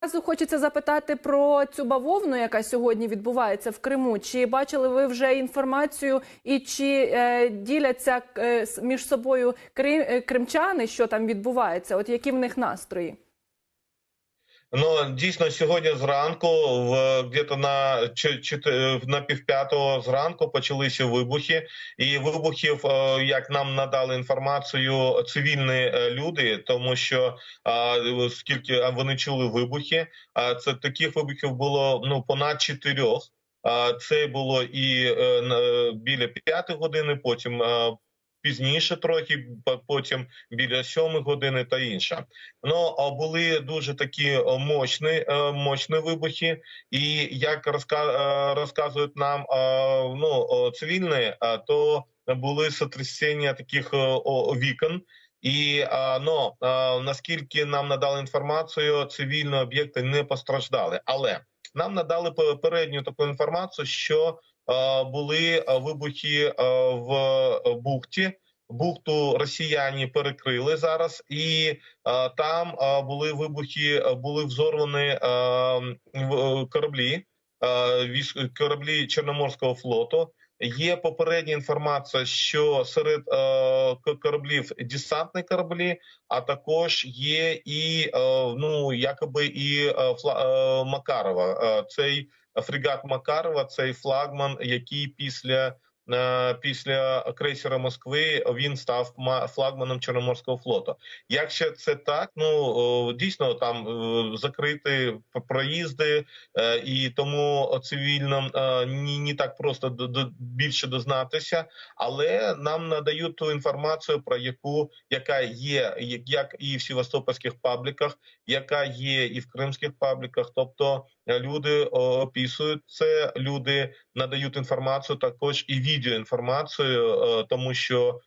Разу хочеться запитати про цю бавовну, яка сьогодні відбувається в Криму. Чи бачили ви вже інформацію, і чи е, діляться е, між собою крим, е, кримчани, що там відбувається? От які в них настрої? Ну дійсно сьогодні зранку, в где-то на чи- на півп'ятого зранку почалися вибухи, і вибухів, е, як нам надали інформацію, цивільні е, люди, тому що скільки вони чули вибухи, а це таких вибухів було ну понад чотирьох. Це було і е, біля п'ятої години, потім пізніше трохи, по- потім біля сьомої години та інше. Ну а були дуже такі о, мощні, е, мощні вибухи, і як е, розказують нам е, ну цивільні, е, то були сотрясіння таких е, вікон. І ну, наскільки нам надали інформацію, цивільні об'єкти не постраждали. Але нам надали попередню таку інформацію, що е, були е, вибухи е, в бухті. Бухту росіяни перекрили зараз, і е, там е, були вибухи, е, були взорвані е, в- кораблі, е, військ- кораблі Чорноморського флоту. Є попередня інформація, що серед е, кораблів десантні кораблі, а також є і е, ну якоби і е, фла, е, Макарова. Е, цей фрегат Макарова, цей флагман, який після після крейсера Москви він став ма- флагманом Чорноморського флоту. Якщо це так, ну дійсно там е, закриті п- проїзди, е, і тому цивільним е, ні, так просто до, більше дознатися, але нам надають ту інформацію, про яку яка є, як- і в севастопольських пабліках, яка є і в кримських пабліках. Тобто е, люди описують це, люди надають інформацію, також і відеоінформацію, тому що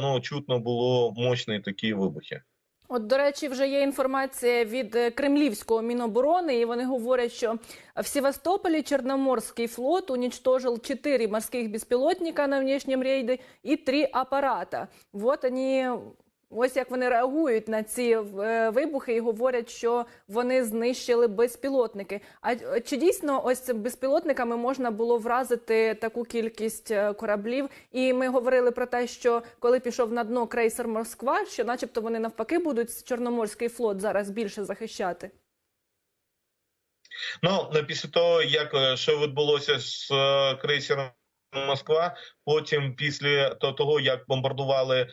ну чутно було мощні такі вибухи. От, до речі, вже є інформація від е, кремлівського міноборони, і вони говорять, що в Севастополі Чорноморський флот уничтожил 4 морских беспилотника на внешнем рейде і 3 апарата. Вот вони, ось як вони реагують на ці е, вибухи і говорять, що вони знищили безпілотники. А е, чи дійсно ось безпілотниками можна було вразити таку кількість е, кораблів? І ми говорили про те, що коли пішов на дно крейсер Москва, що, начебто, вони навпаки будуть Чорноморський флот зараз більше захищати. Ну після того, як що відбулося з крейсером Москва, потім після того, як бомбардували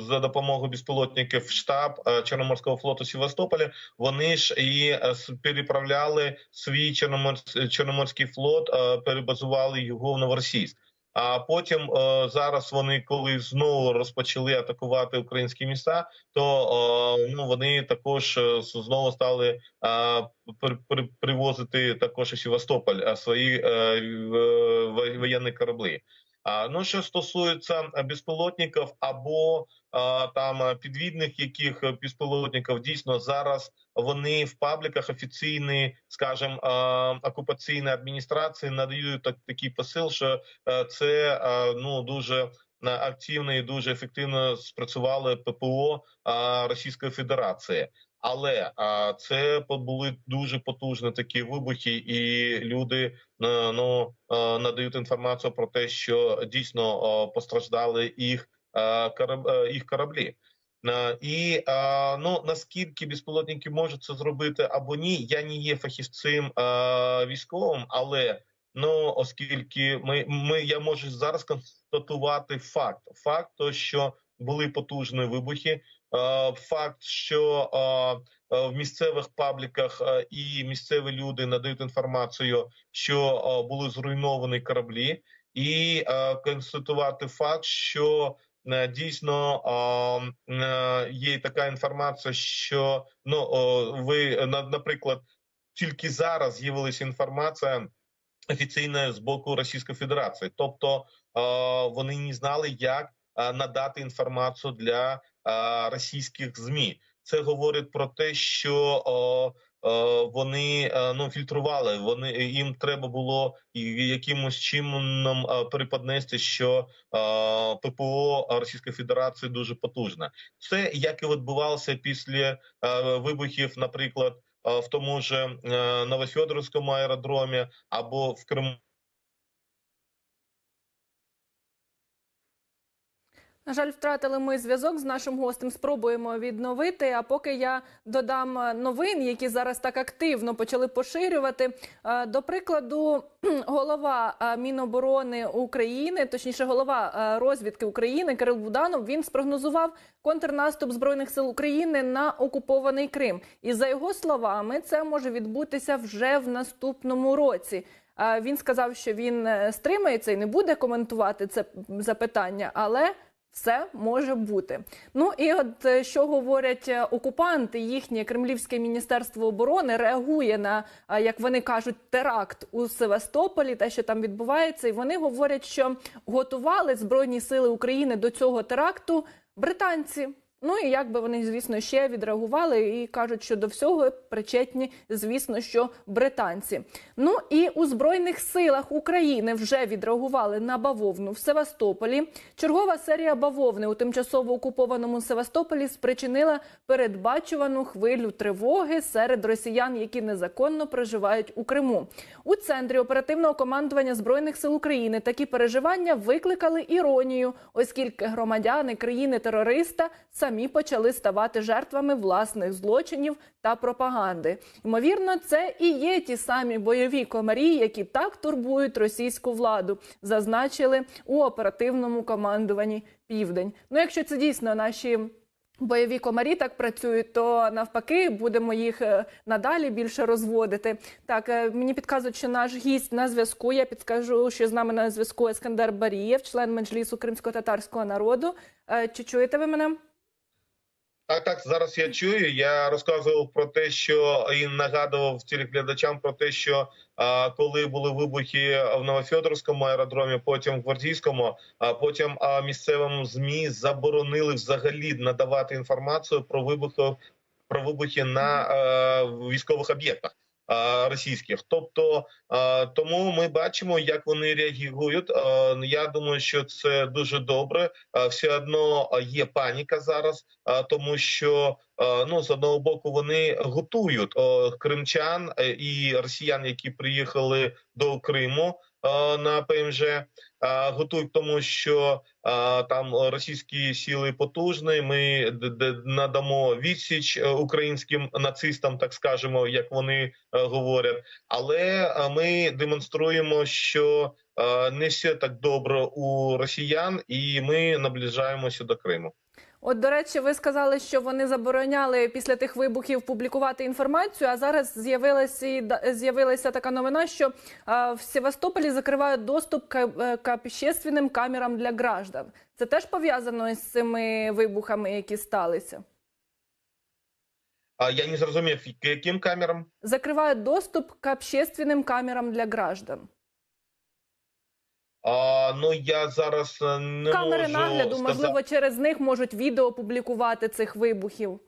за допомогою безпілотників штаб Чорноморського флоту Севастополя, вони ж і переправляли свій Чорноморський, флот, перебазували його в Новоросійськ. А потім е, зараз вони, коли знову розпочали атакувати українські міста, то е, ну вони також е, знову стали привозити також у Севастополь свої воєнні кораблі. А ну що стосується безпілотників або там е, підвідних яких е, безпілотників, дійсно зараз вони в пабліках офіційні, скажімо, а, окупаційні адміністрації надають так, такий посил, що е, це е, ну дуже е, активно і дуже ефективно спрацювали ППО Російської Федерації. Але а, це були дуже потужні такі вибухи, і люди е, ну е, надають інформацію про те, що дійсно е, постраждали їх е, е, їх кораблі. І ну наскільки безпілотники можуть це зробити або ні, я не є фахівцем військовим, але ну оскільки ми, ми я можу зараз констатувати факт: факт, то що були потужні вибухи. Факт, що в місцевих пабліках і місцеві люди надають інформацію, що були зруйновані кораблі, і констатувати факт, що дійсно е, е, є така інформація, що ну ви наприклад, тільки зараз з'явилася інформація офіційна з боку Російської Федерації, тобто е, вони не знали, як е, надати інформацію для е, російських змі. Це говорить про те, що вони е, ну фільтрували. Вони їм треба було якимось чином приподнести, переподнести, що е, ППО Російської Федерації дуже потужна. Це як і відбувалося після е, вибухів, наприклад. е, в тому е, Новофьодоровському аеродромі або в Криму. На жаль, втратили ми зв'язок з нашим гостем. Спробуємо відновити. А поки я додам е, новин, які зараз так активно почали поширювати. Е, До прикладу, голова е, Міноборони України, точніше, голова розвідки України Кирил Буданов, він спрогнозував контрнаступ збройних сил України на окупований Крим. І за його словами, це може відбутися вже в наступному році. Він сказав, що він стримається і не буде коментувати це запитання, але все може бути. Ну і от е, що говорять е, окупанти, їхнє кремлівське міністерство оборони реагує на, е, як вони кажуть, теракт у Севастополі, те, що там відбувається, і вони говорять, що готували збройні сили України до цього теракту британці. Ну і як би вони, звісно, ще відреагували і кажуть, що до всього причетні, звісно, що британці. Ну і у збройних силах України вже відреагували на бавовну в Севастополі. Чергова серія бавовни у тимчасово окупованому Севастополі спричинила передбачувану хвилю тривоги серед росіян, які незаконно проживають у Криму. У центрі оперативного командування збройних сил України такі переживання викликали іронію, оскільки громадяни країни-терориста самі почали ставати жертвами власних злочинів та пропаганди. Ймовірно, це і є ті самі бойові комарі, які так турбують російську владу, зазначили у оперативному командуванні Південь. Ну, якщо це дійсно наші. Бойові комарі так працюють, то навпаки будемо їх е, надалі більше розводити. Так е, мені підказують, що наш гість на зв'язку. Я підскажу, що з нами на зв'язку Ескандер Барієв, член меджлісу кримсько-татарського народу. Е, Чи чуєте ви мене? Так, так, зараз я чую. Я розказував про те, що і нагадував телеглядачам про те, що а, коли були вибухи в Новофьодорському аеродромі, потім в Гвардійському, а потім а, місцевим змі заборонили взагалі надавати інформацію про вибухи про вибухи на а, військових об'єктах. Російських, тобто тому ми бачимо, як вони реагують. Я думаю, що це дуже добре. Все одно є паніка зараз, тому що ну з одного боку вони готують кримчан е, і росіян, які приїхали до Криму на ПМЖ, е, готують тому, що е, там російські сили потужні. Ми надамо відсіч е, українським нацистам, так скажемо, як вони е, говорять. Але е, ми демонструємо, що е, не все так добре у росіян, і ми наближаємося до Криму. От, до речі, ви сказали, що вони забороняли після тих вибухів публікувати інформацію. А зараз з'явилася з'явилася така новина, що е, в Севастополі закривають доступ к, е, к общественним камерам для граждан. Це теж пов'язано з цими вибухами, які сталися. А я не зрозумів, яким камерам. Закривають доступ к общественним камерам для граждан. А, ну я зараз е, не Камери можу нагляду, сказати. можливо, через них можуть відео публікувати цих вибухів.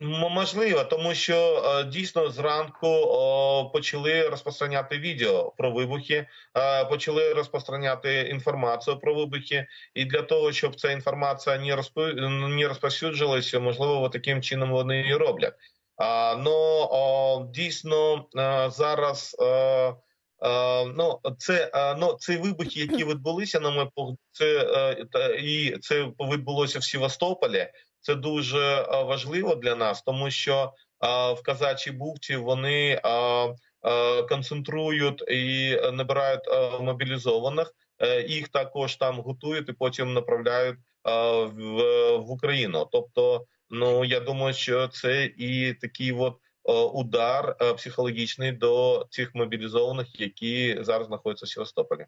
Можливо, тому що е, дійсно зранку о, почали розпространяти відео про вибухи, е, почали розпространяти інформацію про вибухи, і для того, щоб ця інформація не розпо... не розповсюджилася, можливо, таким чином вони і роблять. А, но о, дійсно зараз. Ну, це е, ну ці вибухи, які відбулися, на погляд, це е, і це відбулося в Севастополі. Це дуже е, важливо для нас, тому що е, в Казачій бухті вони е, е, концентрують і набирають е, мобілізованих. Е, Їх також там готують і потім направляють е, в, Україну. Тобто, ну я думаю, що це і такий от е, удар е, психологічний до цих мобілізованих, які зараз знаходяться в Севастополі.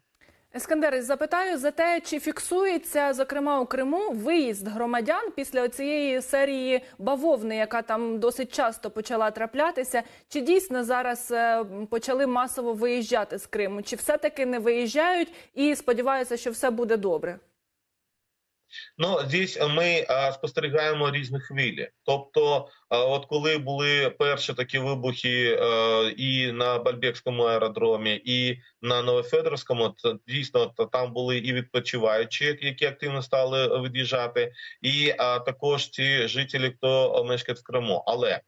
Ескандер, запитаю за те, чи фіксується, зокрема у Криму, виїзд громадян після цієї серії бавовни, яка там досить часто почала траплятися. Чи дійсно зараз е, почали масово виїжджати з Криму? Чи все-таки не виїжджають і сподіваються, що все буде добре? Ну здесь ми а, спостерігаємо різні хвилі. Тобто, а, от коли були перші такі вибухи е, і на Бальбекському аеродромі, і на Новофедоровському, то дійсно то там були і відпочиваючі, які активно стали від'їжджати, і а, також ті жителі, хто мешкає в Криму. Але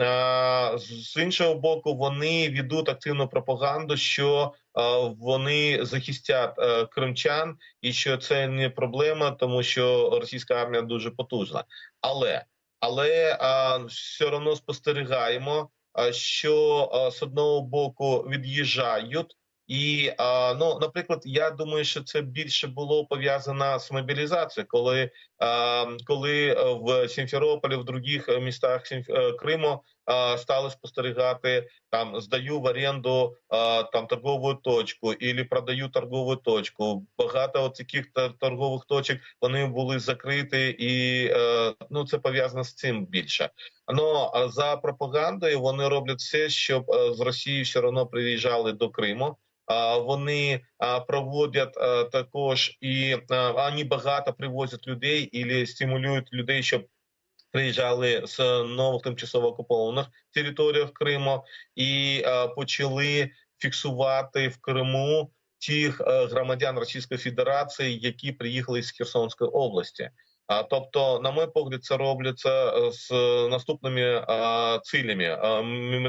е, з іншого боку, вони ведуть активну пропаганду, що вони захистять е, кримчан, і що це не проблема, тому що російська армія дуже потужна. Але але все одно спостерігаємо, що з одного боку від'їжджають. І ну, наприклад, я думаю, що це більше було пов'язано з мобілізацією, коли коли е, в Сімферополі, в других е, містах Криму стали спостерігати там здаю в оренду там торгову точку і продаю торгову точку. Багато от таких торгових точок вони були закриті, і е, ну це пов'язано з цим більше. Ну а за пропагандою вони роблять все, щоб е, з Росії все одно приїжджали до Криму. А вони проводять також і вони багато привозять людей і стимулюють людей, щоб приїжджали з нових тимчасово окупованих територіях Криму і а, почали фіксувати в Криму тих е, громадян Російської Федерації, які приїхали з Херсонської області. А тобто, на мій погляд, це робляться е, з наступними а,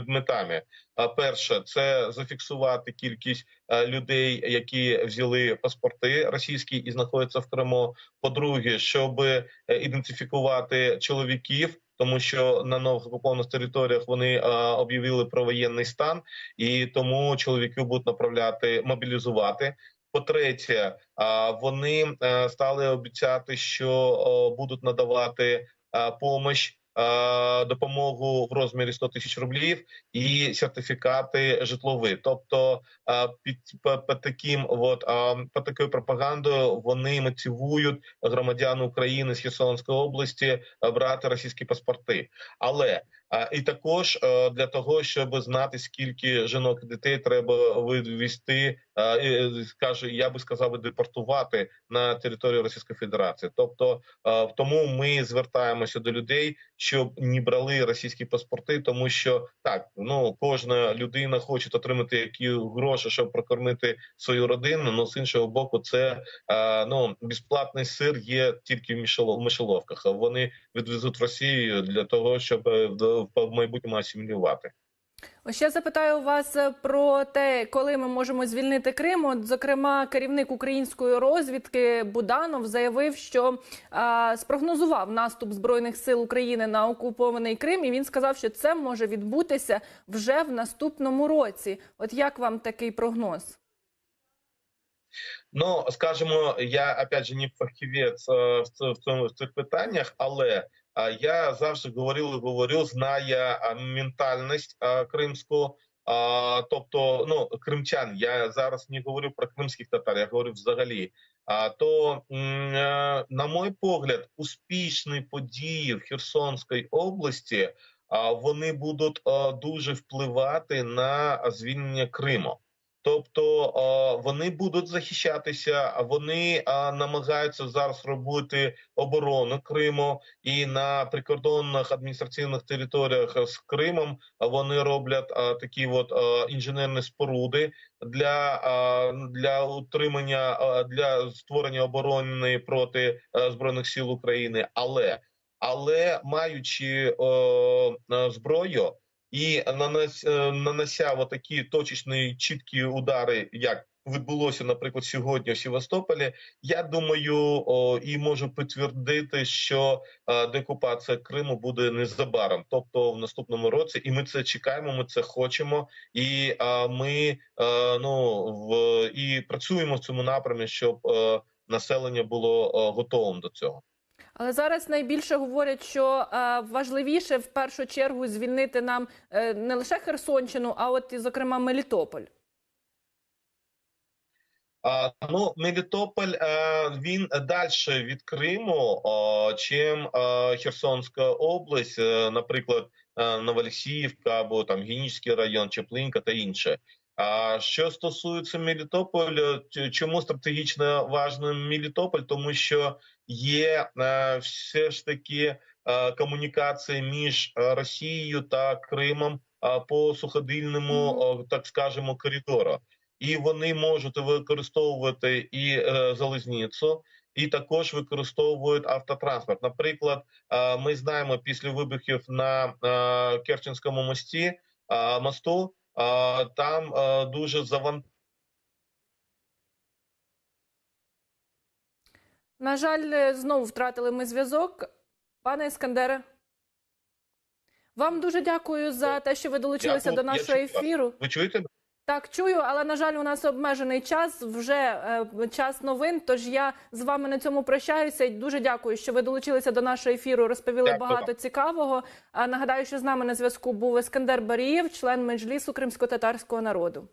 метами. А перше, це зафіксувати кількість е, людей, які взяли паспорти російські і знаходяться в Криму. По-друге, щоб е, ідентифікувати чоловіків, тому що на нових окупованих територіях вони об'явили про воєнний стан, і тому чоловіків будуть направляти мобілізувати. По-третє, вони е, стали обіцяти, що будуть надавати допомогу допомогу в розмірі 100 тисяч рублів і сертифікати житлові. Тобто під по, по таким от по такою пропагандою вони мотивують громадян України з Херсонської області брати російські паспорти, але і також е, для того, щоб знати скільки жінок і дітей треба вивести, скаже, я би сказав, депортувати на територію Російської Федерації. Тобто е, тому ми звертаємося до людей, щоб не брали російські паспорти, тому що так ну кожна людина хоче отримати які гроші, щоб прокормити свою родину. Ну з іншого боку, це е, ну безплатний сир є тільки в мишеловках. Вони відвезуть в Росію для того, щоб е, в майбутньому асимілювати. Ось ще запитаю вас е, про те, коли ми можемо звільнити Крим. От, зокрема, керівник української розвідки Буданов заявив, що а, спрогнозував наступ збройних сил України на окупований Крим, і він сказав, що це може відбутися вже в наступному році. От як вам такий прогноз? Ну скажімо, я опять же не фахівець е, в цих питаннях, але я завжди говорив і говорю, знає ментальність. А, тобто, ну кримчан, я зараз не говорю про кримських татар, я говорю взагалі. А то, е, на мій погляд, успішні події в Херсонській області а, вони будуть дуже впливати на звільнення Криму. Тобто вони будуть захищатися, вони намагаються зараз робити оборону Криму і на прикордонних адміністративних територіях з Кримом вони роблять такі от інженерні споруди для, для утримання для створення оборони проти збройних сил України. Але але маючи зброю нанес, е, нанося такі точечні чіткі удари, як відбулося, наприклад, сьогодні в Севастополі. Я думаю, о, і можу підтвердити, що е, деокупація Криму буде незабаром, тобто в наступному році, і ми це чекаємо. Ми це хочемо, і е, ми е, ну в і працюємо в цьому напрямі, щоб е, населення було е, готовим до цього. Але зараз найбільше говорять, що е, важливіше в першу чергу звільнити нам е, не лише Херсонщину, а от і зокрема Мелітополь. Ну, Мелітополь е, він далі від Криму, чим Херсонська область, наприклад, Новолексіївка або там Генічний район, Чеплинка та інше. А що стосується Мелітополя, чому стратегічно важним Мелітополь? Тому що є е, все ж таки е, комунікація між е, Росією та Кримом по суходильному, е, так скажемо, коридору і вони можуть використовувати і залізницю, і також використовують автотранспорт. Наприклад, ми знаємо після вибухів на Керченському мості мосту. Там дуже завантажено. На жаль, е, знову втратили ми зв'язок. Пане Іскандере, вам дуже дякую за те, що ви долучилися Дякую. до нашого ефіру. Ви чуєте? Так, чую, але на жаль, у нас обмежений час. Вже е, час новин. Тож я з вами на цьому прощаюся. Дуже дякую, що ви долучилися до нашого ефіру. Розповіли Дякую багато цікавого. А нагадаю, що з нами на зв'язку був Ескандер Барієв, член меджлісу кримсько-татарського народу.